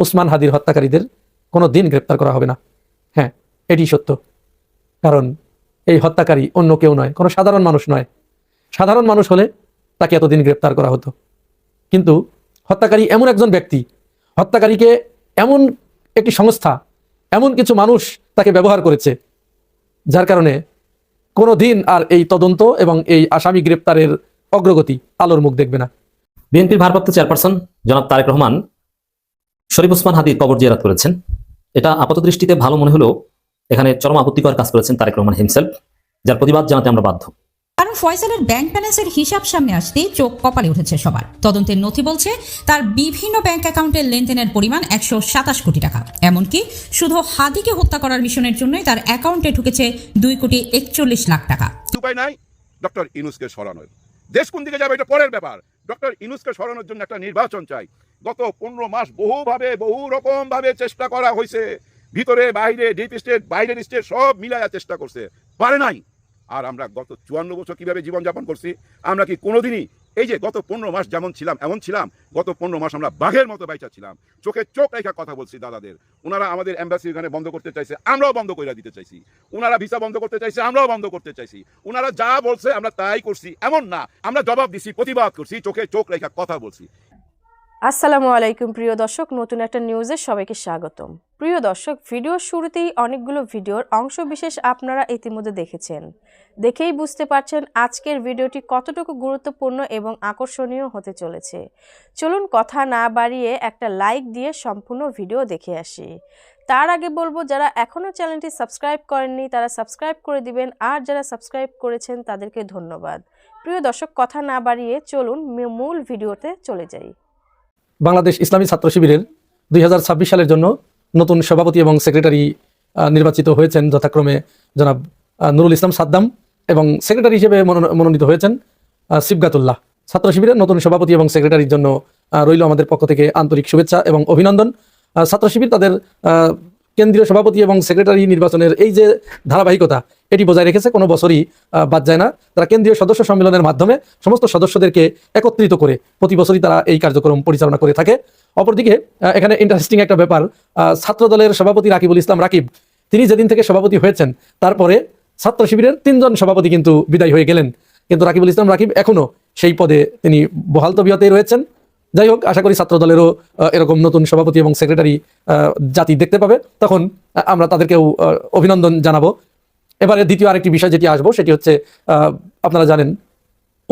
উসমান হাদির হত্যাকারীদের কোনো দিন গ্রেপ্তার করা হবে না। হ্যাঁ এটি সত্য। কারণ এই হত্যাকারী অন্য কেউ নয়, কোনো সাধারণ মানুষ নয়। সাধারণ মানুষ হলে তাকে এতদিন গ্রেপ্তার করা হতো। কিন্তু হত্যাকারী এমন একজন ব্যক্তি, হত্যাকারীকে এমন একটি সংস্থা, এমন কিছু মানুষ তাকে ব্যবহার করেছে, যার কারণে কোনো দিন আর এই তদন্ত এবং এই আসামি গ্রেপ্তারের অগ্রগতি আলোর মুখ দেখবে না। বিএনপির ভারপ্রাপ্ত চেয়ারপারসন জনাব তারেক রহমান শরীফ ওসমান হাদির কবর জিয়ারাত করেছেন। এটা আপাত দৃষ্টিতে ভালো মনে হলেও এখানে চরম আপত্তিকর কাজ করেছেন তারেক রহমান হিমসেলফ যার প্রতিবাদ জানাতে আমরা বাধ্য। কারণ ফয়সালের ব্যাংক ব্যালেন্সের হিসাব সামনে আসতেই চোখ কপালে উঠেছে সবার। তদন্তের নথি বলছে তার বিভিন্ন ব্যাংক অ্যাকাউন্টের লেনদেনের পরিমাণ একশো সাতাশ কোটি টাকা। এমনকি শুধু হাদিকে হত্যা করার মিশনের জন্যই তার অ্যাকাউন্টে ঢুকেছে দুই কোটি একচল্লিশ লাখ টাকা। উপায় নাই ডক্টর ইনুসকে সরানোর। দেশ কোন দিকে যাবে এটা পরের ব্যাপার। ডক্টর ইনুসকে সরানোর জন্য একটা নির্বাচন চাই। গত পনেরো মাস বহুভাবে বহু রকম ভাবে চেষ্টা করা হয়েছে। ভিতরে, বাইরে ডিপ স্টেট বাইরের স্টেট সব মিলাইয়া চেষ্টা করছে। পারে নাই। আর আমরা গত চুয়ান্ন বছর কীভাবে জীবনযাপন করছি, আমরা কি কোনোদিনই এই যে গত পনেরো মাস যেমন ছিলাম, এমন ছিলাম, গত পনেরো মাস আমরা বাঘের মতো বাইচা ছিলাম। চোখে চোখ রেখা কথা বলছি দাদাদের। ওনারা আমাদের এম্বাসি এখানে বন্ধ করতে চাইছে, আমরাও বন্ধ করে দিতে চাইছি। ওনারা ভিসা বন্ধ করতে চাইছে, আমরাও বন্ধ করতে চাইছি। ওনারা যা বলছে আমরা তাই করছি, এমন না। আমরা জবাব দিছি, প্রতিবাদ করছি, চোখে চোখ রেখা কথা বলছি। আসসালামু আলাইকুম, প্রিয় দর্শক। নতুন একটা নিউজে সবাইকে স্বাগতম। প্রিয় দর্শক, ভিডিওর শুরুতেই অনেকগুলো ভিডিওর অংশ বিশেষ আপনারা ইতিমধ্যে দেখেছেন। দেখেই বুঝতে পারছেন আজকের ভিডিওটি কতটুকু গুরুত্বপূর্ণ এবং আকর্ষণীয় হতে চলেছে। চলুন কথা না বাড়িয়ে একটা লাইক দিয়ে সম্পূর্ণ ভিডিও দেখে আসি। তার আগে বলব, যারা এখনও চ্যানেলটি সাবস্ক্রাইব করেননি, তারা সাবস্ক্রাইব করে দিবেন। আর যারা সাবস্ক্রাইব করেছেন, তাদেরকে ধন্যবাদ। প্রিয় দর্শক, কথা না বাড়িয়ে চলুন মূল ভিডিওতে চলে যাই। বাংলাদেশ ইসলামী ছাত্র শিবিরের দুই হাজার ছাব্বিশ সালের জন্য নতুন সভাপতি এবং সেক্রেটারি নির্বাচিত হয়েছেন যথাক্রমে জনাব নুরুল ইসলাম সাদ্দাম এবং সেক্রেটারি হিসেবে মনোন- মনোনীত হয়েছেন শিবগাতুল্লাহ ছাত্র শিবিরের নতুন সভাপতি এবং সেক্রেটারির জন্য রইল আমাদের পক্ষ থেকে আন্তরিক শুভেচ্ছা এবং অভিনন্দন। ছাত্র শিবির তাদের কেন্দ্রীয় সভাপতি এবং সেক্রেটারি নির্বাচনের এই যে ধারাবাহিকতা এটি বজায় রেখেছে কোনো বছরই বাদ যায় না। তারা কেন্দ্রীয় সদস্য সম্মেলনের মাধ্যমে সমস্ত সদস্যদেরকে একত্রিত করে প্রতি বছরই তারা এই কার্যক্রম পরিচালনা করে থাকে। অপরদিকে এখানে ইন্টারেস্টিং একটা ব্যাপার আহ, ছাত্র দলের সভাপতি রাকিবুল ইসলাম রাকিব তিনি যেদিন থেকে সভাপতি হয়েছেন তারপরে ছাত্র শিবিরের তিনজন সভাপতি কিন্তু বিদায় হয়ে গেলেন। কিন্তু রাকিবুল ইসলাম রাকিব এখনও সেই পদে তিনি বহাল তবিয়তেই রয়েছেন। যাই হোক, আশা করি ছাত্র দলেরও এরকম নতুন সভাপতি এবং সেক্রেটারি জাতি দেখতে পাবে। তখন আমরা তাদেরকেও অভিনন্দন জানাব। এবারে দ্বিতীয় আরেকটি বিষয় যেটি আসব, সেটি হচ্ছে আপনারা জানেন,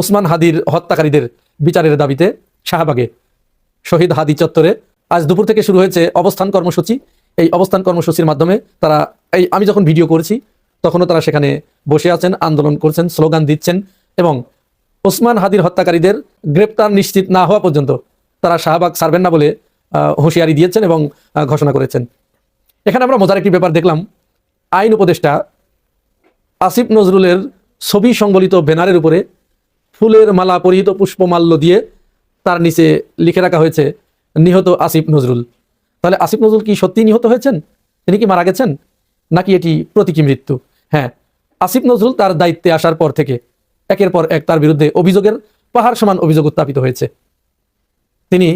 ওসমান হাদির হত্যাকারীদের বিচারের দাবিতে শাহবাগে শহীদ হাদি চত্বরে আজ দুপুর থেকে শুরু হয়েছে অবস্থান কর্মসূচি। এই অবস্থান কর্মসূচির মাধ্যমে তারা, এই আমি যখন ভিডিও করেছি, তখনও তারা সেখানে বসে আছেন, আন্দোলন করছেন, স্লোগান দিচ্ছেন এবং ওসমান হাদির হত্যাকারীদের গ্রেপ্তার নিশ্চিত না হওয়া পর্যন্ত তারা শাহবাগ ছাড়বেন না বলে হুঁশিয়ারি দিয়েছেন এবং ঘোষণা করেছেন। এখানে আমরা মজার একটি ব্যাপার দেখলাম। আইন উপদেষ্টা আসিফ নজরুলের ছবি সংবলিত ব্যানারের উপরে ফুলের মালা, পরিহিত পুষ্পমাল্য দিয়ে তার নিচে লিখে রাখা হয়েছে, নিহত আসিফ নজরুল। তাহলে আসিফ নজরুল কি সত্যি নিহত হয়েছেন? তিনি কি মারা গেছেন? নাকি এটি প্রতীকী মৃত্যু? হ্যাঁ আসিফ নজরুল তার দায়িত্বে আসার পর থেকে একের পর এক তার বিরুদ্ধে অভিযোগের পাহাড় সমান অভিযোগ উত্থাপিত হয়েছে। তিনি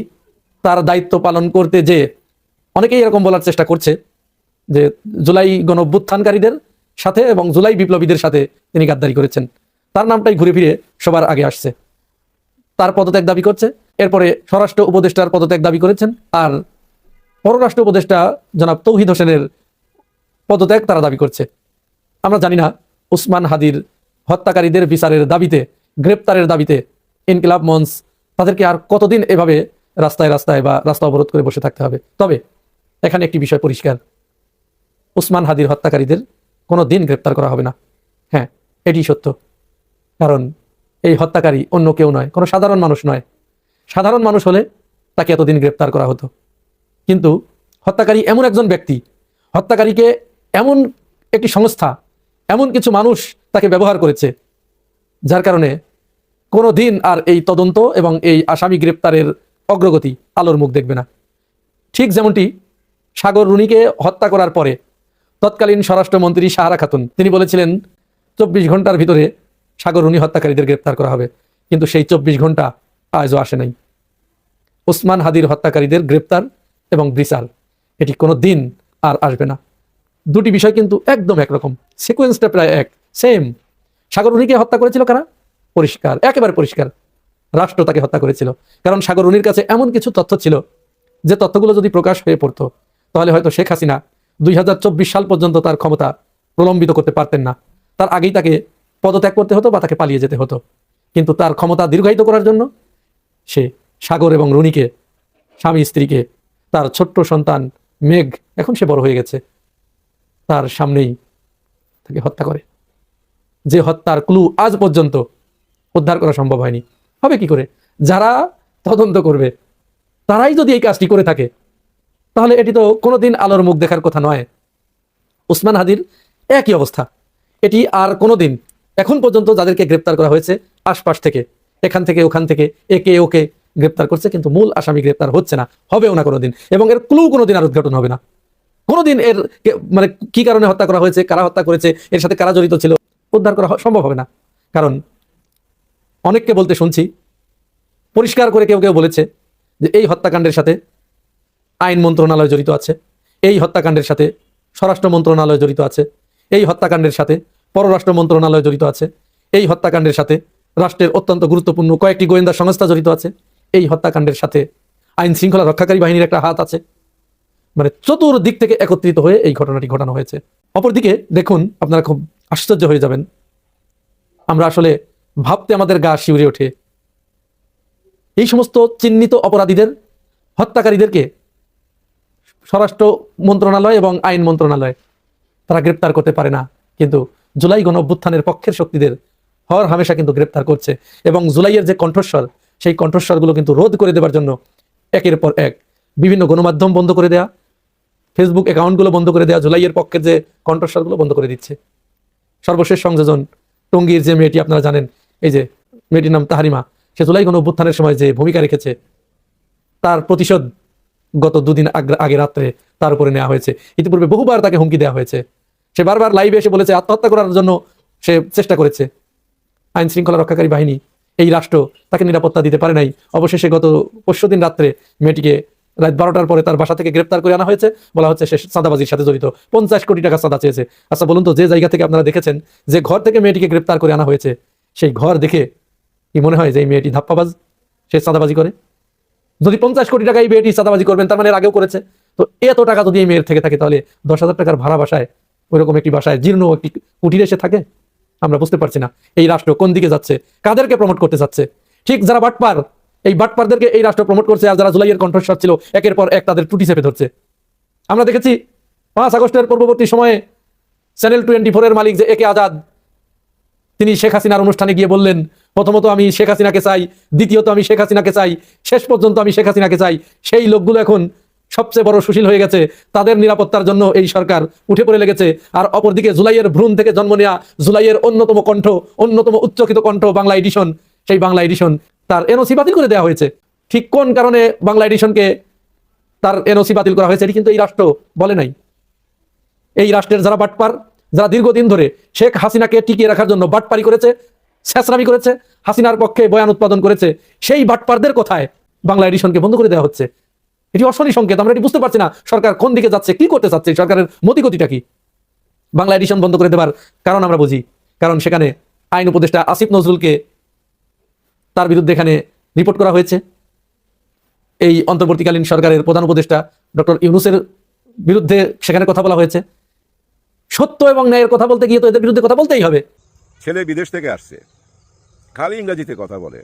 তার দায়িত্ব পালন করতে যে অনেকেই এরকম বলার চেষ্টা করছে যে জুলাই গণভ্যুত্থানকারীদের সাথে এবং জুলাই বিপ্লবীদের সাথে তিনি গাদ্দারি করেছেন। তার নামটাই ঘুরে ফিরে সবার আগে আসছে। তার পদত্যাগ দাবি করছে। এরপরে স্বরাষ্ট্র উপদেষ্টার পদত্যাগ দাবি করেছেন আর পররাষ্ট্র উপদেষ্টা জনাব তৌহিদ হোসেনের পদত্যাগ তারা দাবি করছে। আমরা জানি না উসমান হাদির হত্যাকারীদের বিচারের দাবিতে, গ্রেপ্তারের দাবিতে ইনকিলাব মঞ্চ তাদেরকে আর কতদিন এভাবে রাস্তায় রাস্তায় বা রাস্তা অবরোধ করে বসে থাকতে হবে? তবে এখানে একটি বিষয় পরিষ্কার। উসমান হাদির হত্যাকারীদের কোনো দিন গ্রেপ্তার করা হবে না। হ্যাঁ এটি সত্য। কারণ এই হত্যাকারী অন্য কেউ নয়, কোনো সাধারণ মানুষ নয়। সাধারণ মানুষ হলে তাকে এতদিন গ্রেপ্তার করা হতো। কিন্তু হত্যাকারী এমন একজন ব্যক্তি, হত্যাকারীকে এমন একটি সংস্থা, এমন কিছু মানুষ তাকে ব্যবহার করেছে, যার কারণে কোনো দিন আর এই তদন্ত এবং এই আসামি গ্রেপ্তারের অগ্রগতি আলোর মুখ দেখবে না। ঠিক যেমনটি সাগর রুনিকে হত্যা করার পরে তৎকালীন স্বরাষ্ট্রমন্ত্রী সাহারা খাতুন, তিনি বলেছিলেন, চব্বিশ ঘণ্টার ভিতরে সাগর রুনি হত্যাকারীদের গ্রেপ্তার করা হবে, কিন্তু সেই চব্বিশ ঘণ্টা আজও আসে নাই। ওসমান হাদির হত্যাকারীদের গ্রেপ্তার এবং ব্রিসাল এটি কোনো দিন আর আসবে না। দুটি বিষয় কিন্তু একদম একরকম, সিকোয়েন্সটা প্রায় এক। সেম সাগরুনিকে হত্যা করেছিল কারা? পরিষ্কার, একেবারে পরিষ্কার। রাষ্ট্র তাকে হত্যা করেছিল। কারণ সাগরুনির কাছে এমন কিছু তথ্য ছিল, যে তথ্যগুলো যদি প্রকাশ হয়ে পড়তো, তাহলে হয়তো শেখ হাসিনা দুই হাজার চব্বিশ সাল পর্যন্ত তার ক্ষমতা প্রলম্বিত করতে পারতেন না। তার আগেই তাকে পদত্যাগ করতে হতো বা তাকে পালিয়ে যেতে হতো। কিন্তু তার ক্ষমতা দীর্ঘায়িত করার জন্য সে সাগর এবং রুনিকে, স্বামী স্ত্রীকে, তার ছোট্ট সন্তান মেঘ, এখন সে বড় হয়ে গেছে, তার সামনেই তাকে হত্যা করে। যে হত্যার ক্লু আজ পর্যন্ত উদ্ধার করা সম্ভব হয়নি। হবে কি করে? যারা তদন্ত করবে, তারাই যদি এই কাজটি করে থাকে, তাহলে এটি তো কোনোদিন আলোর মুখ দেখার কথা নয়। উসমান হাদির একই অবস্থা। এটি আর কোনোদিন এখন পর্যন্ত যাদেরকে গ্রেপ্তার করা হয়েছে, আশপাশ থেকে, এখান থেকে, ওখান থেকে, একে ওকে গ্রেপ্তার করছে, কিন্তু মূল আসামি গ্রেপ্তার হচ্ছে না, হবেও না কোনোদিন। এবং এর ক্লু কোনোদিন আর উদ্ঘাটন হবে না। কোনোদিন এর মানে কি কারণে হত্যা করা হয়েছে, কারা হত্যা করেছে, এর সাথে কারা জড়িত ছিল? উদ্ধার করা সম্ভব হবে না। কারণ অনেককে বলতে শুনছি, পরিষ্কার করে কেউ কেউ বলেছে যে এই হত্যাকাণ্ডের সাথে আইন মন্ত্রণালয় জড়িত আছে, এই হত্যাকাণ্ডের সাথে স্বরাষ্ট্র মন্ত্রণালয় জড়িত আছে, এই হত্যাকাণ্ডের সাথে পররাষ্ট্র মন্ত্রণালয় জড়িত আছে, এই হত্যাকাণ্ডের সাথে রাষ্ট্রের অত্যন্ত গুরুত্বপূর্ণ কয়েকটি গোয়েন্দা সংস্থা জড়িত আছে, এই হত্যাকাণ্ডের সাথে আইন শৃঙ্খলা রক্ষাকারী বাহিনীর একটা হাত আছে। মানে চতুর্দিক থেকে একত্রিত হয়ে এই ঘটনাটি ঘটানো হয়েছে। অপরদিকে দেখুন, আপনারা খুব আশ্চর্য হয়ে যাবেন। আমরা আসলে ভাবতে আমাদের গা শিউরে ওঠে। এই সমস্ত চিহ্নিত অপরাধীদের, হত্যাকারীদেরকে স্বরাষ্ট্র মন্ত্রণালয় এবং আইন মন্ত্রণালয় তারা গ্রেপ্তার করতে পারে না। কিন্তু জুলাই গণ অভ্যুত্থানের পক্ষের শক্তিদের হর হামেশা কিন্তু গ্রেপ্তার করছে এবং জুলাইয়ের যে কণ্ঠস্বর, সেই কণ্ঠস্বরগুলো কিন্তু রোধ করে দেওয়ার জন্য একের পর এক বিভিন্ন গণমাধ্যম বন্ধ করে দেয়া ফেসবুক অ্যাকাউন্টগুলো বন্ধ করে দেওয়া জুলাইয়ের পক্ষের যে কণ্ঠস্বরগুলো বন্ধ করে দিচ্ছে। সর্বশেষ সংযোজন টঙ্গীর যে মেয়েটি আপনারা জানেন, এই যে মেয়েটির নাম তাহারিমা, সে জুলাই গণ অভ্যুত্থানের সময় যে ভূমিকা রেখেছে, তার প্রতিশোধ গত দুদিন আগ- রাত্রে তার উপরে নেওয়া হয়েছে। ইতিপূর্বে বহুবার তাকে হুমকি দেওয়া হয়েছে। সে বারবার লাইভে এসে বলেছে, আত্মহত্যা করার জন্য সে চেষ্টা করেছে। আইন শৃঙ্খলা রক্ষাকারী বাহিনী, এই রাষ্ট্র তাকে নিরাপত্তা দিতে পারে নাই। অবশেষে গত পরশু দিন রাত্রে মেয়েটিকে রাত বারোটার পরে তার বাসা থেকে গ্রেপ্তার করে আনা হয়েছে। বলা হচ্ছে সে সাদাবাজির সাথে জড়িত। পঞ্চাশ কোটি টাকা সাদা চেয়েছে। আচ্ছা বলুন তো, যে জায়গা থেকে আপনারা দেখেছেন, যে ঘর থেকে মেয়েটিকে গ্রেপ্তার করে আনা হয়েছে, সেই ঘর দেখে কি মনে হয় যে এই মেয়েটি ধাপ্পাবাজ? সে সাদাবাজি করে? যদি পঞ্চাশ কোটি টাকা এই মেয়েটি সাদাবাজি করবেন, তার মানে আগেও করেছে। তো এত টাকা যদি এই মেয়ের থেকে থাকে, তাহলে দশ হাজার টাকার ভাড়া বাসায়, ওইরকম একটি বাসায় জীর্ণ একটি কুটিরে এসে থাকে? আমরা বুঝতে পারছি না। এই রাষ্ট্র কোন দিকে যাচ্ছে? কাদেরকে প্রমোট করতে যাচ্ছে? ঠিক যারা বাটপার এই বাটপারদেরকে এই রাষ্ট্র প্রমোট করছে আর যারা জুলাইয়ের কণ্ঠস্বর ছিল, একের পর এক তাদের টুটি চেপে ধরছে। আমরা দেখেছি পাঁচ আগস্টের পূর্ববর্তী সময়ে চ্যানেল টোয়েন্টি ফোরের মালিক যে একে আজাদ, তিনি শেখ হাসিনার অনুষ্ঠানে গিয়ে বললেন, প্রথমত আমি শেখ হাসিনাকে চাই, দ্বিতীয়ত আমি শেখ হাসিনাকে চাই, শেষ পর্যন্ত আমি শেখ হাসিনাকে চাই। সেই লোকগুলো এখন সবচেয়ে বড় সুশীল হয়ে গেছে। তাদের নিরাপত্তার জন্য এই সরকার উঠে পড়ে লেগেছে। আর অপরদিকে জুলাইয়ের ভ্রূণ থেকে জন্ম নেওয়া জুলাইয়ের অন্যতম কণ্ঠ, অন্যতম উচ্চকিত কণ্ঠ বাংলা এডিশন, সেই বাংলা এডিশন তার এনওসি বাতিল করে দেওয়া হয়েছে। ঠিক কোন কারণে বাংলা এডিশনকে তার এনওসি বাতিল করা হয়েছে, এটি কিন্তু এই রাষ্ট্র বলে নাই। এই রাষ্ট্রের যারা বাটপার, যারা দীর্ঘদিন ধরে শেখ হাসিনাকে টিকিয়ে রাখার জন্য বাটপারি করেছে, ছেঁচড়ামি করেছে, হাসিনার পক্ষে বয়ান উৎপাদন করেছে, সেই বাটপারদের কথায় বাংলা এডিশনকে বন্ধ করে দেওয়া হচ্ছে? এটি অশনি সংকেত, আমরা এটি বুঝতে পারছি না, সরকার কোন দিকে যাচ্ছে, কি করতে চাচ্ছে, সরকারের মতিগতিটা কি? বাংলা এডিশন বন্ধ করে দেবার কারণ আমরা বুঝি। কারণ সেখানে আইন উপদেষ্টা আসিফ নজরুলকে তার বিরুদ্ধে এখানে রিপোর্ট করা হয়েছে। এই অন্তর্বর্তীকালীন সরকারের প্রধান উপদেষ্টা ডক্টর ইউনুসের বিরুদ্ধে সেখানে কথা বলা হয়েছে। সত্য এবং ন্যায়ের কথা বলতে গিয়ে তো এদের বিরুদ্ধে কথা বলতেই হবে। ছেলে বিদেশ থেকে আসছে। খালি ইংরেজিতে কথা বলে।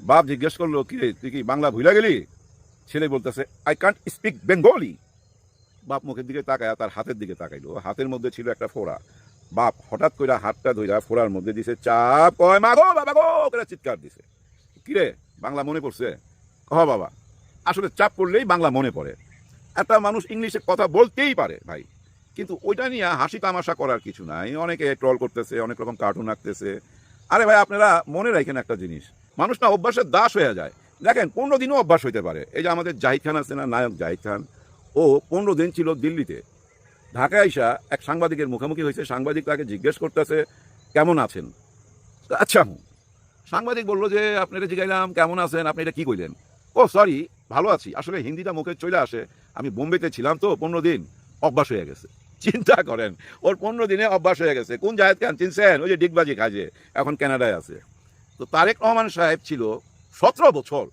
বাপ জিজ্ঞেস করল, কি তুই কি বাংলা ভুলে গেলি? ছেলে বলতেছে আই কান্ট স্পিক বেঙ্গলি বাপ মুখের দিকে তাকায় তার হাতের দিকে তাকাইলো। হাতের মধ্যে ছিল একটা ফোড়া। বাপ হঠাৎ করে হাতটা ধইরা ফোড়ার মধ্যে দিছে, চাপ, কয় মা গো বাবা গো! করে চিৎকার দিছে। কিরে, বাংলা মনে পড়ছে? কহ বাবা। আসলে চাপ পড়লেই বাংলা মনে পড়ে। একটা মানুষ ইংলিশে কথা বলতেই পারে, ভাই। কিন্তু ওইটা নিয়ে হাসি তামাশা করার কিছু নাই। অনেকে ট্রল করতেছে, অনেক রকম কার্টুন আঁকতেছে। আরে ভাই, আপনারা মনে রাখেন একটা জিনিস। মানুষ না অভ্যাসের দাস হয়ে যায়। দেখেন, পনেরো দিনও অভ্যাস হইতে পারে। এই যে আমাদের জাহিদ খান আছে না, নায়ক জাহিদ খান, ও পনেরো দিন ছিল দিল্লিতে। ঢাকায় আইসা এক সাংবাদিকের মুখোমুখি হয়েছে। সাংবাদিক তাকে জিজ্ঞেস করতেছে, কেমন আছেন? আচ্ছা হুঁ সাংবাদিক বলল যে আপনারা জিজ্ঞাইলাম কেমন আছেন? আপনি এটা কী কইলেন? ও, সরি, ভালো আছি। আসলে হিন্দিটা মুখে চলে আসে। আমি বোম্বেতে ছিলাম তো, পনেরো দিন অভ্যাস হয়ে গেছে। চিন্তা করেন, ওর পনেরো দিনে অভ্যাস হয়ে গেছে। কোন জায়গায় খান চিনছেন? ওই যে ডিগবাজি কাজে এখন কানাডায় আছে। তো তারেক রহমান সাহেব ছিল সতেরো বছর,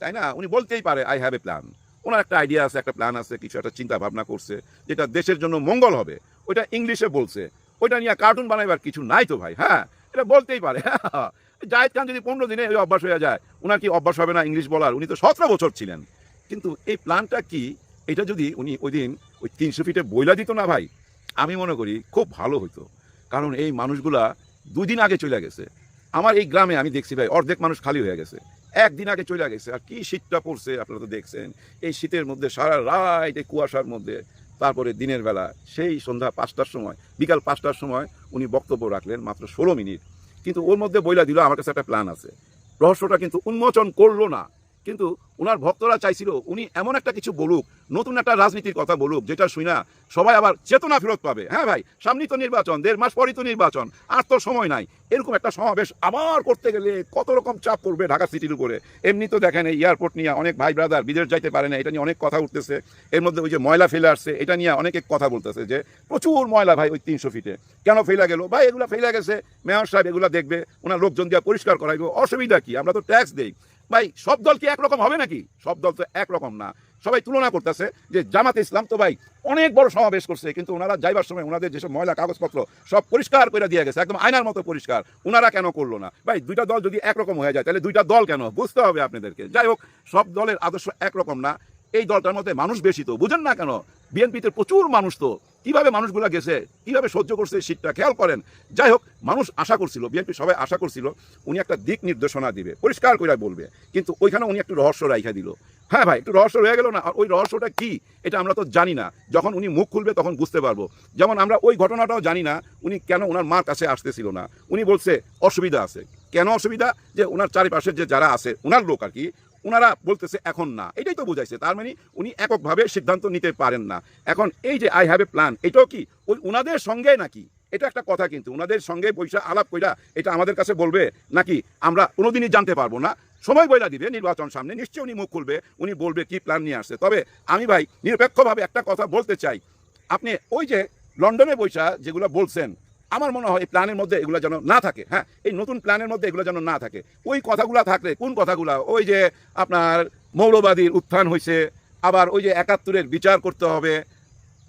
তাই না? উনি বলতেই পারে আই হ্যাভ এ প্ল্যান ওনার একটা আইডিয়া আছে, একটা প্ল্যান আছে, কিছু একটা চিন্তা ভাবনা করছে, যেটা দেশের জন্য মঙ্গল হবে। ওইটা ইংলিশে বলছে। ওইটা নিয়ে কার্টুন বানাইবার কিছু নাই তো ভাই হ্যাঁ? এটা বলতেই পারে। জায়েদ খান যদি পনেরো দিনে ওই অভ্যাস হয়ে যায় ওনার কি অভ্যাস হবে না ইংলিশ বলার? উনি তো সতেরো বছর ছিলেন। কিন্তু এই প্ল্যানটা কি? এটা যদি উনি ওই দিন ওই তিনশো ফিটে বইলা দিত না ভাই, আমি মনে করি খুব ভালো হতো কারণ এই মানুষগুলা দুই দিন আগে চলে গেছে। আমার এই গ্রামে আমি দেখছি ভাই, অর্ধেক মানুষ খালি হয়ে গেছে। একদিন আগে চলে গেছে। আর কি শীতটা পড়ছে আপনারা তো দেখছেন। এই শীতের মধ্যে, সারা রাত এই কুয়াশার মধ্যে, তারপরে দিনের বেলা সেই সন্ধ্যা পাঁচটার সময়, বিকাল পাঁচটার সময় উনি বক্তব্য রাখলেন মাত্র ষোলো মিনিট। কিন্তু ওর মধ্যে বইলা দিল, আমার কাছে একটা প্ল্যান আছে। রহস্যটা কিন্তু উন্মোচন করল না। কিন্তু ওনার ভক্তরা চাইছিল, উনি এমন একটা কিছু বলুক, নতুন একটা রাজনীতির কথা বলুক, যেটা শুই না সবাই আবার চেতনা ফেরত পাবে। হ্যাঁ ভাই সামনেই তো নির্বাচন, দেড় মাস পরই তো নির্বাচন, আর তো সময় নাই। এরকম একটা সমাবেশ আবার করতে গেলে কত রকম চাপ পড়বে ঢাকা সিটির উপরে। এমনি তো দেখেন এই এয়ারপোর্ট নিয়ে অনেক ভাই ব্রাদার বিদেশ যাইতে পারে না, এটা নিয়ে অনেক কথা উঠতেছে। এর মধ্যে ওই যে ময়লা ফেলে আসছে, এটা নিয়ে অনেকে কথা বলতেছে যে, প্রচুর ময়লা ভাই ওই তিনশো ফিটে কেন ফেলা গেল? ভাই, এগুলো ফেলা গেছে। মেয়র সাহেব এগুলো দেখবে ওনার লোকজন দিয়ে পরিষ্কার করাইব। অসুবিধা কি? আমরা তো ট্যাক্স দেই। ভাই, সব দল কি একরকম হবে নাকি? সব দল তো একরকম না। সবাই তুলনা করতেছে যে জামাতে ইসলাম তো ভাই অনেক বড় সমাবেশ করছে, কিন্তু ওনারা যাইবার সময় ওনাদের যেসব ময়লা কাগজপত্র সব পরিষ্কার করে দিয়ে গেছে, একদম আয়নার মতো পরিষ্কার। ওনারা কেন করল না? ভাই, দুইটা দল যদি একরকম হয়ে যায়, তাহলে দুইটা দল কেন? বুঝতে হবে আপনাদেরকে। যাই হোক, সব দলের আদর্শ একরকম না। এই দলটার মধ্যে মানুষ বেশি তো, বুঝেন না কেন? বিএনপিতে প্রচুর মানুষ তো। কীভাবে মানুষগুলো গেছে, কীভাবে সহ্য করছে শীতটা, খেয়াল করেন। যাই হোক, মানুষ আশা করছিল, বিএনপি সবাই আশা করছিল, উনি একটা দিক নির্দেশনা দিবে, পরিষ্কার করে বলবে। কিন্তু ওইখানে উনি একটু রহস্য রাইখা দিল। হ্যাঁ ভাই, একটু রহস্য রয়ে গেল না? আর ওই রহস্যটা কি? এটা আমরা তো জানি না। যখন উনি মুখ খুলবে তখন বুঝতে পারব। যেমন আমরা ওই ঘটনাটাও জানি না, উনি কেন ওনার মার কাছে আসতেছিল না। উনি বলছে, অসুবিধা আছে। কেন অসুবিধা? যে ওনার চারিপাশের যে যারা আছে ওনার লোক আর কি ওনারা বলতেছে এখন না। এটাই তো বুঝাইছে। তার মানে উনি এককভাবে সিদ্ধান্ত নিতে পারেন না। এখন এই যে আই হ্যাভ এ প্ল্যান এটাও কি ওই ওনাদের সঙ্গে নাকি? এটা একটা কথা কিন্তু। ওনাদের সঙ্গে পয়সা আলাপ কইরা এটা আমাদের কাছে বলবে নাকি আমরা কোনোদিনই জানতে পারব না? সময় বইলা দিবে নির্বাচন সামনে, নিশ্চয়ই উনি মুখ খুলবে, উনি বলবে কি প্ল্যান নিয়ে আসছে। তবে আমি ভাই নিরপেক্ষভাবে একটা কথা বলতে চাই। আপনি ওই যে লন্ডনে বৈশা যেগুলো বলছেন আমার মনে হয় এই প্ল্যানের মধ্যে এগুলো যেন না থাকে হ্যাঁ? এই নতুন প্ল্যানের মধ্যে এগুলো যেন না থাকে। ওই কথাগুলো থাকলে, কোন কথাগুলো? ওই যে আপনার মৌলবাদীর উত্থান হয়েছে আবার ওই যে একাত্তরের বিচার করতে হবে,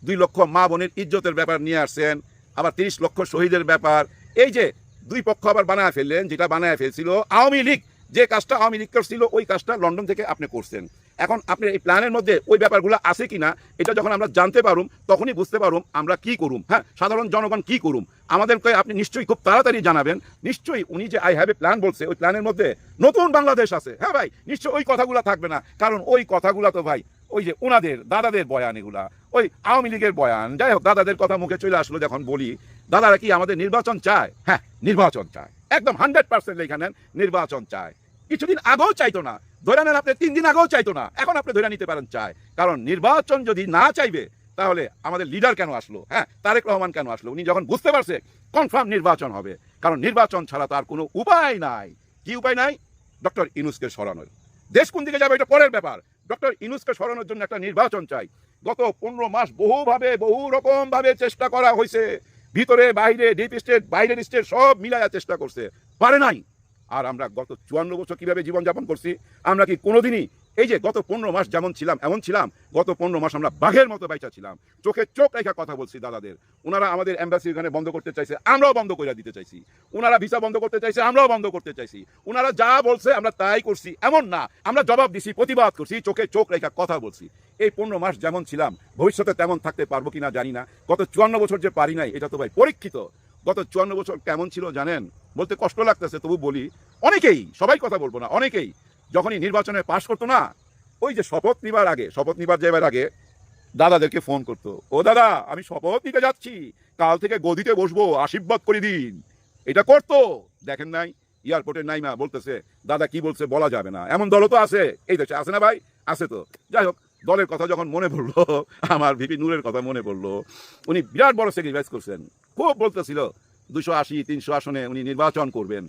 দুই লক্ষ মা বোনের ইজ্জতের ব্যাপার নিয়ে আসছেন, আবার তিরিশ লক্ষ শহীদের ব্যাপার। এই যে দুই পক্ষ আবার বানায় ফেললেন, যেটা বানায় ফেলছিল, আওয়ামী লীগ, যে কাজটা আওয়ামী লীগ করছিল ওই কাজটা লন্ডন থেকে আপনি করছেন। এখন আপনি এই প্ল্যানের মধ্যে ওই ব্যাপারগুলো আছে কিনা, এটা যখন আমরা জানতে পারুম, তখনই বুঝতে পারুম আমরা কি করুম হ্যাঁ? সাধারণ জনগণ কি করুম? আমাদেরকে আপনি নিশ্চয়ই খুব তাড়াতাড়ি জানাবেন। নিশ্চয়ই উনি যে আই হ্যাভ এ প্ল্যান বলছে, ওই প্ল্যানের মধ্যে নতুন বাংলাদেশ আছে। হ্যাঁ ভাই, নিশ্চয়ই ওই কথাগুলো থাকবে না। কারণ ওই কথাগুলো তো ভাই, ওই যে ওনাদের দাদাদের বয়ান এগুলা, ওই আওয়ামী লীগের বয়ান। যাই হোক, দাদাদের কথা মুখে চলে আসলো যখন বলি, দাদারা কি আমাদের নির্বাচন চায়? হ্যাঁ নির্বাচন চায়। একদম হান্ড্রেড পার্সেন্ট এখানে নির্বাচন চায়। কিছুদিন আগেও চাইতো না। ধরে নেন আপনি তিন দিন আগেও চাইতো না, এখন আপনি ধরে নিতে পারেন চায়। কারণ নির্বাচন যদি না চাইবে, তাহলে আমাদের লিডার কেন আসলো? হ্যাঁ তারেক রহমান কেন আসলো? উনি যখন বুঝতে পারছে কনফার্ম নির্বাচন হবে। কারণ নির্বাচন ছাড়া তার কোনো উপায় নাই। কি উপায় নাই? ডক্টর ইনুসকে সরানোর। দেশ কোন দিকে যাবে, এটা পরের ব্যাপার। ডক্টর ইনুসকে সরানোর জন্য একটা নির্বাচন চাই। গত পনেরো মাস বহুভাবে বহু রকম ভাবে চেষ্টা করা হয়েছে। ভিতরে, বাইরে ডিপ স্টেট বাইরের স্টেট সব মিলাইয়া চেষ্টা করছে। পারে নাই। আর আমরা গত চুয়ান্ন বছর কীভাবে জীবনযাপন করছি, আমরা কি কোনোদিনই এই যে গত পনেরো মাস যেমন ছিলাম, এমন ছিলাম, গত পনেরো মাস আমরা বাঘের মতো বাইচা ছিলাম। চোখে চোখ রেখা কথা বলছি দাদাদের। ওনারা আমাদের এম্বাসি এখানে বন্ধ করতে চাইছে, আমরাও বন্ধ করে দিতে চাইছি। ওনারা ভিসা বন্ধ করতে চাইছে, আমরাও বন্ধ করতে চাইছি। ওনারা যা বলছে আমরা তাই করছি, এমন না। আমরা জবাব দিছি, প্রতিবাদ করছি, চোখে চোখ রেখা কথা বলছি। এই পনেরো মাস যেমন ছিলাম, ভবিষ্যতে তেমন থাকতে পারব কিনা জানি না। গত চুয়ান্ন বছর যে পারি নাই, এটা তো ভাই পরীক্ষিত। গত চুয়ান্ন বছর কেমন ছিল জানেন? বলতে কষ্ট লাগতেছে, তবু বলি, অনেকেই, সবাই কথা বলব না, অনেকেই যখনই নির্বাচনে পাশ করতো না, ওই যে শপথ নিবার আগে, শপথ নিবার যাবার আগে দাদাদেরকে ফোন করতো, ও দাদা, আমি শপথ নিতে যাচ্ছি, কাল থেকে গদিতে বসবো, আশীর্বাদ করে দিন। এটা করতো, দেখেন নাই এয়ারপোর্টের নাইমা বলতেছে, দাদা কি বলছে বলা যাবে না। এমন দলও তো আছে, এই দেশে আছে না ভাই? আছে তো। যাই হোক, দলের কথা যখন মনে পড়ল, আমার ভিপি নূরের কথা মনে পড়ল, উনি বিরাট বড় স্যাক্রিফাইস করছেন, খুব বলতেছিল দুশো আশি, তিনশো আসনে উনি নির্বাচন করবেন।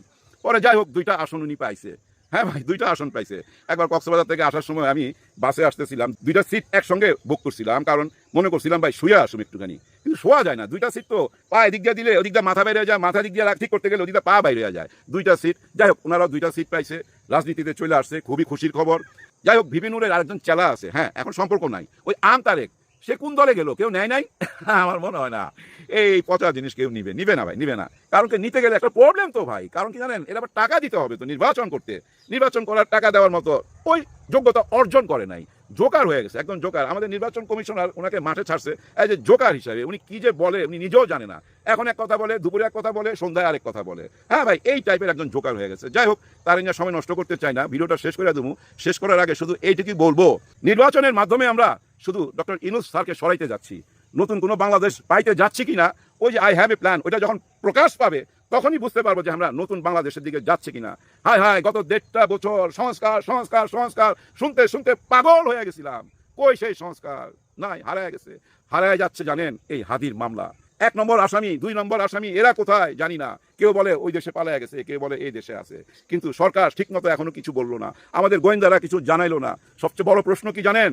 পরে যাই হোক, দুইটা আসন উনি পাইছে। হ্যাঁ ভাই, দুইটা আসন পাইছে। একবার কক্সবাজার থেকে আসার সময় আমি বাসে আসতেছিলাম, দুইটা সিট একসঙ্গে বুক করছিলাম, কারণ মনে করছিলাম, ভাই, শুয়ে আসুন একটুখানি। কিন্তু শোয়া যায় না, দুইটা সিট তো পা এদিক দিয়ে দিলে ওদিক দিয়ে মাথা বাইরে যায়, মাথা দিক দিয়ে ঠিক করতে গেলে ওদিক দিয়ে পা বাইরে যায়। দুইটা সিট, যাই হোক, ওনারাও দুইটা সিট পাইছে, রাজনীতিতে চলে আসছে, খুবই খুশির খবর। যাই হোক ভিবিনুরের আরেকজন চেলা আছে হ্যাঁ এখন সম্পর্ক নাই। ওই আম তারেক সে কোন দলে গেল? কেউ নেয় নাই? আমার মনে হয় না। এই পচা জিনিস কেউ নিবে নিবে না ভাই, নিবে না। কারণ কি নিতে গেলে একটা প্রবলেম তো ভাই। কারণ কি জানেন এটা টাকা দিতে হবে তো নির্বাচন করতে। নির্বাচন করার টাকা দেওয়ার মতো ওই যোগ্যতা অর্জন করে নাই। জোকার হয়ে গেছে, একদম জোকার। আমাদের নির্বাচন কমিশনার ওনাকে মাঠে ছাড়ছে। এজ এ জোকার হিসাবে, উনি কি যে বলে, উনি নিজেও জানে না। এখন এক কথা বলে, দুপুরে এক কথা বলে, সন্ধ্যায় আরেক কথা বলে। হ্যাঁ ভাই, এই টাইপের একজন জোকার হয়ে গেছে। যাই হোক, তার সময় নষ্ট করতে চাই না। ভিডিওটা শেষ করে দেবো। শেষ করার আগে শুধু এইটুকুই বলব, নির্বাচনের মাধ্যমে আমরা শুধু ডক্টর ইনুস স্যারকে সরাইতে যাচ্ছি। নতুন কোনো বাংলাদেশ পাইতে যাচ্ছি কিনা, ওই যে আই হ্যাভ এ প্ল্যান ওইটা যখন প্রকাশ পাবে, তখনই বুঝতে পারব যে আমরা নতুন বাংলাদেশের দিকে যাচ্ছি কিনা। হায় হায়, গত দেড়টা বছর সংস্কার সংস্কার সংস্কার, শুনতে শুনতে পাগল হয়ে গেছিলাম। কই সেই সংস্কার? নাই, হারায় গেছে। হারায় যাচ্ছে জানেন এই হাদির মামলা। এক নম্বর আসামি, দুই নম্বর আসামি, এরা কোথায় জানি না। কেউ বলে ওই দেশে পালায় গেছে, কেউ বলে এই দেশে আছে। কিন্তু সরকার ঠিকমতো এখনও কিছু বলল না। আমাদের গোয়েন্দারা কিছু জানাইলো না। সবচেয়ে বড় প্রশ্ন কি জানেন?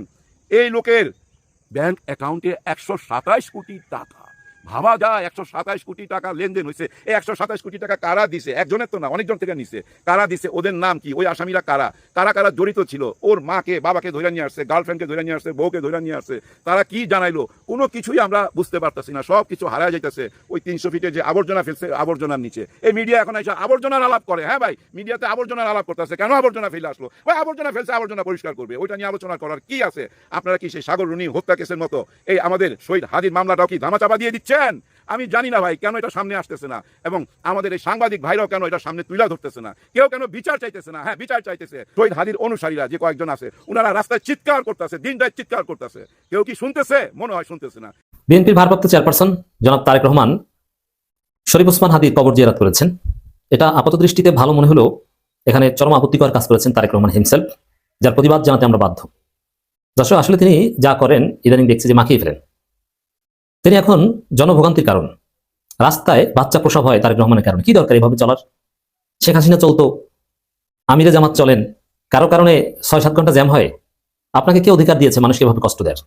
এই লোকের ব্যাংক অ্যাকাউন্টে একশো সাতাইশ কোটি টাকা। ভাবা যায়, একশো সাতাইশ কোটি টাকা লেনদেন হয়েছে এই একশো সাতাইশ কোটি টাকা কারা দিছে? একজনের তো না, অনেকজন থেকে নিছে। কারা দিছে? ওদের নাম কি? ওই আসামিরা কারা? কারা কারা জড়িত ছিল? ওর মাকে, বাবাকে ধরে নিয়ে আসছে, গার্লফ্রেন্ডকে ধরে নিয়ে আসছে, বউকে ধরে নিয়ে আসছে। তারা কি জানাইলো? কোনো কিছুই আমরা বুঝতে পারতেছি না। সব কিছু হারায় যাইতেছে ওই তিনশো ফিটে যে আবর্জনা ফেলছে, আবর্জনার নিচে। এই মিডিয়া এখন এসে আবর্জনার আলাপ করে। হ্যাঁ ভাই মিডিয়াতে আবর্জনার আলাপ করতেছে। কেন আবর্জনা ফেলে আসলো? ওই আবর্জনা ফেলছে, আবর্জনা পরিষ্কার করবে। ওইটা নিয়ে আলোচনা করার কি আছে? আপনারা কি সেই সাগর রুনি হত্যা কেসের মতো? এই আমাদের শহীদ হাদির মামলাটাও কি ধামাচাপা দিয়ে দিচ্ছেন আমি জানি না ভাই, কেন এটা সামনে আসতেছে না? এবং আমাদের এই সাংবাদিক ভাইরাও কেন এটা সামনে তুলে ধরতেছে না? কেউ কেন বিচার চাইতেছে না? হ্যাঁ বিচার চাইতেছে। শহীদ হাদির অনুসারীরা যে কয়েকজন আছে ওনারা রাস্তায় চিৎকার করতেছে দিন রাত চিৎকার করতেছে। কেউ কি শুনতেছে? মনে হয় শুনতেছে না। বিএনপির ভারপ্রাপ্ত চেয়ারপারসন জনাব তারেক রহমান শরীফ ওসমান হাদির কবর জিয়ারাত করেছেন। এটা আপাত দৃষ্টিতে ভালো মনে হলেও এখানে চরম আপত্তিকর কাজ করেছেন তারেক রহমান হিমসেলফ যার প্রতিবাদ জানাতে আমরা বাধ্য। দর্শক, আসলে তিনি যা করেন, ইদানিং দেখছি যে মাখিয়ে ফেলেন। তিনি এখন জনভোগান্তির কারণ। রাস্তায় বাচ্চা প্রসব হয় তারেক রহমানের কারণে। কি দরকার এভাবে চলার? শেখ হাসিনা চলতো, আমিরে জামাত চলেন, কারও কারণে ছয় সাত ঘণ্টা জ্যাম হয়। আপনাকে কে অধিকার দিয়েছে মানুষকে এভাবে কষ্ট দেয়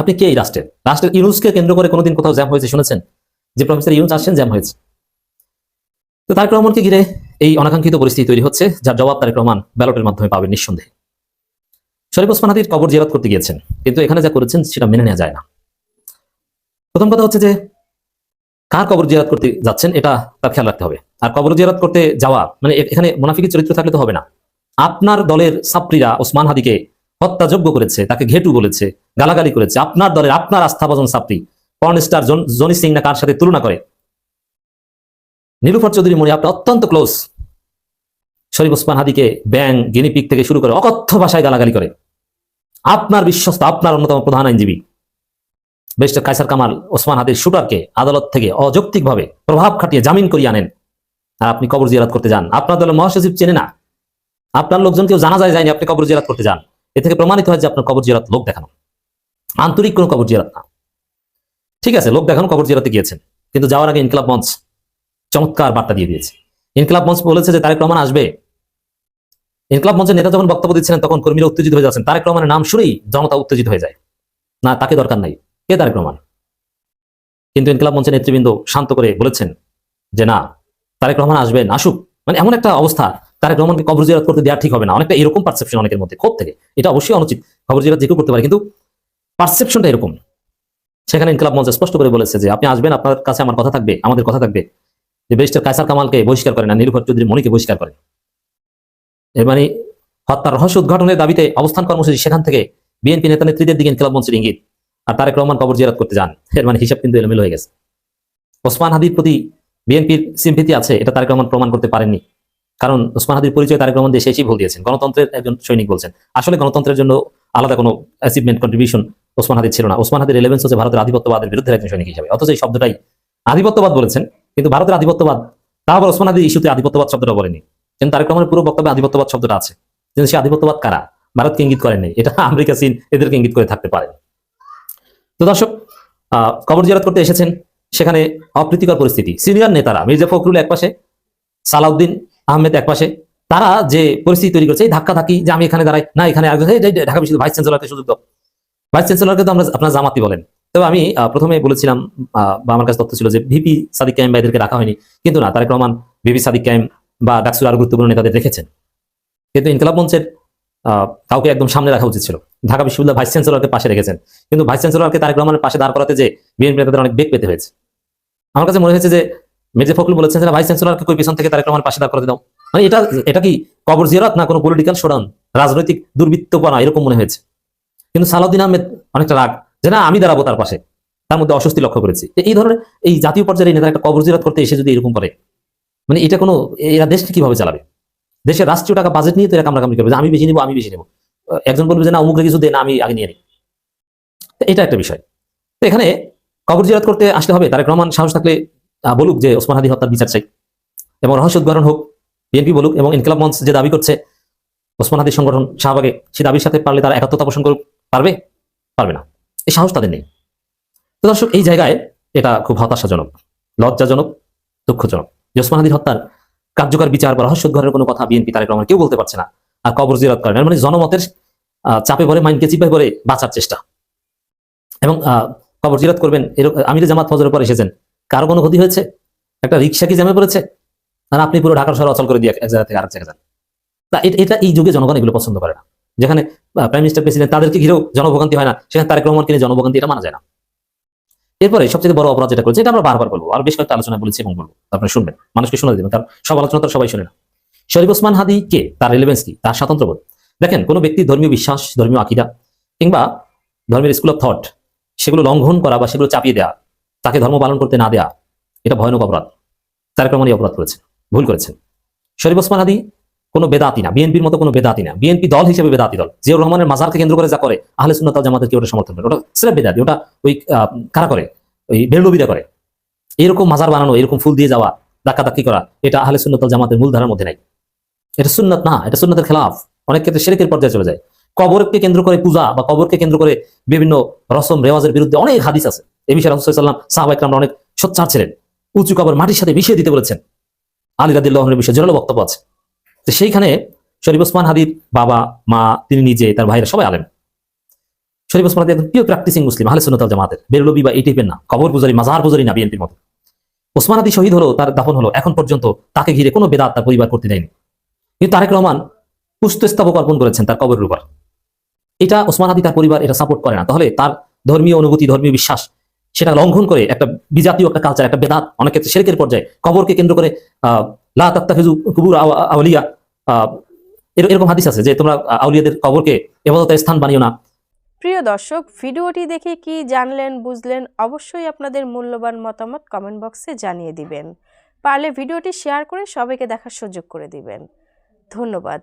আপনি কে এই রাষ্ট্রের? রাষ্ট্রের ইউনুসকে কেন্দ্র করে কোনোদিন কোথাও জ্যাম হয়েছে, শুনেছেন? যে প্রফেসর ইউনুস আসছেন, জ্যাম হয়েছে। তো তারেক রহমানকে ঘিরে এই অনাকাঙ্ক্ষিত পরিস্থিতি তৈরি হচ্ছে, যার জবাব তারেক রহমান ব্যালটের মাধ্যমে পাবেন নিঃসন্দেহে। শরীফ ওসমান হাদির কবর জিয়ারত করতে গিয়েছেন, কিন্তু এখানে যা করেছেন সেটা মেনে নেওয়া যায় না। প্রথম কথা হচ্ছে যে, কার কবর জিয়ারত করতে যাচ্ছেন এটা তার খেয়াল রাখতে হবে। আর কবর জিয়ারত করতে যাওয়া মানে এখানে মুনাফিকের চরিত্র থাকলে তো হবে না। আপনার দলের ছাত্রীরা ওসমান হাদিকে হত্যাযোগ্য করেছে, তাকে ঘেটু বলেছে, গালাগালি করেছে। আপনার দলের, আপনার আস্থাভাজন ছাত্রী পর্নস্টার জনি সিং না কার সাথে তুলনা করে? নীলুফার চৌধুরী মনি আপনার অত্যন্ত ক্লোজ শরীফ ওসমান হাদিকে ব্যাং গিনিপিক থেকে শুরু করে অকথ্য ভাষায় গালাগালি করে। আপনার বিশ্বস্ত, আপনার অন্যতম প্রধান আইনজীবী। ব্যারিস্টার কাইসার কামাল, ওসমান হাদির শুটারকে আদালত থেকে অযৌক্তিকভাবে প্রভাব খাটিয়ে জামিন করিয়ে আনেন। আর আপনি কবর জিয়ারাত করতে যান। আপনার দলের মহাসচিব চেনে না। আপনার লোকজন কেউ জানা যায় যায়নি আপনি কবর জিয়ারাত করতে যান। এ থেকে প্রমাণিত হয় যে আপনার কবর জিয়ারাত লোক দেখানো। আন্তরিক কোনো কবর জিয়ারাত না। ঠিক আছে, লোক দেখানো কবর জিয়ারাতে গিয়েছেন। কিন্তু যাওয়ার আগে ইনকলাব মঞ্চ চমৎকার বার্তা দিয়ে দিয়েছে। ইনকলাব মঞ্চ বলেছে যে তারেক রহমান আসবে। ইনকলাব মঞ্চের নেতা যখন বক্তব্য দিচ্ছিলেন, তখন কর্মীরা উত্তেজিত হয়ে যাচ্ছেন। তারেক রহমানের নাম শুনেই জনতা উত্তেজিত হয়ে যায়। না, তাকে দরকার নাই। কে তারেক রহমান কিন্তু ইনকলাব মঞ্চের নেতৃবৃন্দ শান্ত করে বলেছেন যে না, তারেক রহমান আসবেন, আসুক। মানে এমন একটা অবস্থা, তারেক রহমানকে কবর জিয়ারত করতে দেওয়া ঠিক হবে না। অনেকটা এরকম পারসেপশন অনেকের মধ্যে, ক্ষোভ থেকে। এটা অবশ্যই অনুচিত। কবর জিয়ারত যে কেউ করতে পারে। কিন্তু পারসেপশনটা এরকম। সেখানে ইনকলাব মঞ্চ স্পষ্ট করে বলেছে যে, আপনি আসবেন, আপনার কাছে আমার কথা থাকবে, আমাদের কথা থাকবে। যে ব্যারিস্টার কায়সার কামালকে বহিষ্কার করেন না নীলুফার চৌধুরী মনিকে বহিষ্কার করেন। এর মানে হত্যার রহস্য উদ্ঘাটনের দাবিতে অবস্থান কর্মসূচি সেখান থেকে বিএনপি নেতা নেত্রীদের দিকে ইনকলাব মঞ্চের ইঙ্গিত। আর তারেক রহমান কবর জিয়ারত করতে যান। এর মানে হিসাব কিন্তু এলোমেলো হয়ে গেছে। ওসমান হাদির প্রতি বিএনপির সিম্পিতি আছে, এটা তারেক রহমান প্রমাণ করতে পারেননি। কারণ ওসমান হাদির পরিচয় তারেক রহমান দেশে এসেই ভুল দিয়েছেন। গণতন্ত্রের একজন সৈনিক বলছেন। আসলে গণতন্ত্রের জন্য আলাদা কোনো অ্যাচিভমেন্ট কন্ট্রিবিউশন ওসমান হাদির ছিল না। ওসমান হাদির রেলেভেন্স হচ্ছে ভারতের আধিপত্যবাদের বিরুদ্ধে একজন সৈনিক হিসাবে। অথচ এই শব্দটাই আধিপত্যবাদ বলেছেন, কিন্তু ভারতের আধিপত্যবাদ, তা আবার ওসমান হাদির ইস্যুতে আধিপত্যবাদ শব্দটা বলেনি। কিন্তু তারেক রহমানের পুরো বক্তব্যে আধিপত্যবাদ শব্দটা আছে। কিন্তু সে আধিপত্যবাদ কারা ভারতকে ইঙ্গিত করেননি। এটা আমেরিকা চীন এদেরকে ইঙ্গিত করে থাকতে পারে তো দর্শক কবর জিয়ারত করতে এসেছেন সেখানে অপ্রীতিকর পরিস্থিতি। সিনিয়র নেতারা, মির্জা ফখরুল একপাশে সালাউদ্দিন আহমেদ একপাশে তারা যে পরিস্থিতি তৈরি করছে, এই ধাক্কা ধাক্কি যে আমি এখানে দাঁড়াই, না, এখানে ঢাকা বিশ্ববিদ্যালয় ভাইস চ্যান্সেলরকে সুযোগ ভাইস চ্যান্সেলরকে তো আমরা, আপনার জামাতি বলেন। তবে আমি প্রথমে বলেছিলাম বা আমার কাছে তথ্য ছিল যে ভিপি সাদিক কাইম ভাইদেরকে রাখা হয়নি। কিন্তু না, তারেক রহমান, ভিপি সাদিক কাইম বা ডাকসুর আর গুরুত্বপূর্ণ নেতাদের রেখেছেন। কিন্তু ইনকলাব মঞ্চের কাউকে একদম সামনে রাখা উচিত ছিল। ঢাকা বিশ্ববিদ্যালয় ভাইস চ্যান্সেলরকে পাশে রেখেছেন। কিন্তু ভাইস চ্যান্সেলরকে তারেক রহমানের পাশে দাঁড় করাতে যে বিএনপি নেতাদের অনেক বেগ পেতে হয়েছে। আমার কাছে মনে হয়েছে যে মির্জা ফখরুল বলেছেন যে ভাইস চ্যান্সেলরকে কই পিছন থেকে তারেক রহমানের পাশে দাঁড় করাতে দাও। মানে এটা এটা কি কবর জিয়ারত না কোনো পলিটিক্যাল শোডাউন রাজনৈতিক দুর্বৃত্তপনা, এরকম মনে হয়েছে। কিন্তু সালাউদ্দিন আহমেদ অনেকটা রাগ যে না, আমি দাঁড়াবো তার পাশে। তার মধ্যে অস্বস্তি লক্ষ্য করেছি। এই ধরনের, এই জাতীয় পর্যায়ে নেতারা একটা কবর জিয়ারত করতে এসে যদি এরকম করে মানে এটা কোনো, এরা দেশকে কীভাবে চালাবে? দেশের রাষ্ট্রীয় টাকা বাজেট নিয়ে তো এরা কামড়াকামড়ি করবে আমি বেশি নেব, আমি বেশি নেব। একজন বলবে যে না অমুক কিছু দে, না, আমি আগে নিয়ে নিই। এটা একটা বিষয়। তো এখানে কবর জিয়ারত করতে আসতে হবে, তারেক রহমান সাহস থাকলে বলুক যে ওসমান হাদি হত্যার বিচার চাই। এবং রহস্য উদ্ঘাটন হোক, বিএনপি বলুক এবং ইনকলাব মঞ্চ যে দাবি করছে, ওসমান হাদির সংগঠন শাহবাগে, সেই দাবির সাথে পারলে তারা একাত্মতা পোষণ করুক, পারবে? পারবে না। এই সাহস তাদের নেই। তো দর্শক, এই জায়গায় এটা খুব হতাশাজনক, লজ্জাজনক, দুঃখজনক যে ওসমান হাদির হত্যার কার্যকর বিচার বা রহস্য উদ্ঘাটনের কোনো কথা বিএনপি তারেক রহমান কেউ বলতে পারছে না। কবর জিরাত করেন। মানে জনমতের চাপে পড়ে মাইনকে চিপে পড়ে বাঁচার চেষ্টা। এবং কবর জিরাত করবেন এরকম আমির জামাত ফজরের পর এসেছেন। কারও কোনো ক্ষতি হয়েছে? একটা রিক্সা কি জামে পড়েছে? আর আপনি পুরো ঢাকার শহর অচল করে দিয়ে এক জায়গা থেকে আরেক জায়গায় যান। তা এটা এই যুগে জনগণ এগুলো পছন্দ করে না। যেখানে প্রাইম মিনিস্টার প্রেসিডেন্ট তাদেরকে ঘিরেও জনভোগান্তি হয় না। সেখানে তারেক রহমান কিনে জনভোগান্তি, এটা মানা যায় না। এরপরে সবচেয়ে বড় অপরাধ যেটা করেছে, এটা আমরা বারবার বলব। আর বেশ কয়েকটা আলোচনা বলেছি এবং বলব। আপনি শুনবেন। মানুষকে শোনা দেবেন তার সব আলোচনা তো সবাই শুনে না। শরীফ ওসমান হাদি কে? তার রিলেভেন্স কি? তার স্বাতন্ত্রবোধ দেখেন, কোনো ব্যক্তির ধর্মীয় বিশ্বাস, ধর্মীয় আকিদা কিংবা ধর্মের স্কুল অফ থট সেগুলো লঙ্ঘন করা বা সেগুলো চাপিয়ে দেওয়া তাকে ধর্ম পালন করতে না দেয়া, এটা ভয়ানক অপরাধ। তার এই অপরাধ করেছেন ভুল করেছেন শরীফ ওসমান হাদি কোনো বেদাতি না, বিএনপির মতো কোনো বেদাতি না। বিএনপি দল হিসেবে বেদাতি দল। জিয়াউর রহমানের মাজারকে কেন্দ্র করে যা করে, আহলে সুন্নাত জামাতের কি ওটা সমর্থন করে। ওটা সেটা বেদাতি, ওটা ওই কারা করে? ওই বেরলবিরা করে। এরকম মাজার বানানো, এরকম ফুল দিয়ে যাওয়া ধাক্কা ধাক্কি করা, এটা আহলে সুন্নাত ওয়াল জামাতের মূল ধারার মধ্যে নাই। এটা সুন্নাত না, এটা সুন্নাতের খেলাফ। অনেক ক্ষেত্রে সেরেকের পর্যায়ে চলে যায়। কবরকে কেন্দ্র করে পূজা বা কবরকে কেন্দ্র করে বিভিন্ন রসম রেওয়াজের বিরুদ্ধে অনেক হাদিস আছে। এ বিষয়ে রসুল্লাম সাহাবা ইকরামরা অনেক সোচ্চার ছিলেন। উঁচু কবর মাটির সাথে মিশিয়ে দিতে বলেছেন। আলী রাদিল্লাহনের বিষয়ে জোরালো বক্তব্য আছে। তো সেইখানে শরীফ ওসমান হাদির বাবা, মা, তিনি নিজে, তার ভাইরা সবাই আলেন শরীফ ওসমান হাদি একজন প্রিয় প্র্যাকটিসিং মুসলিম, আহলে সুন্নাত ওয়াল জামাতের। বেরলবি বা এই টাইপের না। কবর পূজারি, মাজার পূজারি না বিএনপির মতো। ওসমান হাদি শহীদ হলো, তার দাফন হলো, এখন পর্যন্ত তাকে ঘিরে কোনো বেদাত তার পরিবার করতে দেয়নি। কিন্তু তারেক রহমান পুস্তস্তাবক অর্পণ করেছেন তার কবরের উপর। এটা ওসমান হাদি তার পরিবার এটা সাপোর্ট করে না। তাহলে তার ধর্মীয় অনুভূতি, ধর্মীয় বিশ্বাস, সেটা লঙ্ঘন করে একটা বিজাতীয় একটা কালচার একটা বেদাত, অনেক ক্ষেত্রে শেরেকের পর্যায়ে কবরকে কেন্দ্র করে, আহ তাত্তাফিজু কুবুর আউলিয়া এরকম হাদিস আছে যে তোমরা আউলিয়াদের কবরকে এবাদতের স্থান বানিও না। প্রিয় দর্শক, ভিডিওটি দেখে কি জানলেন, বুঝলেন, অবশ্যই আপনাদের মূল্যবান মতামত কমেন্ট বক্সে জানিয়ে দিবেন। পারলে ভিডিওটি শেয়ার করে সবাইকে দেখার সুযোগ করে দিবেন। ধন্যবাদ।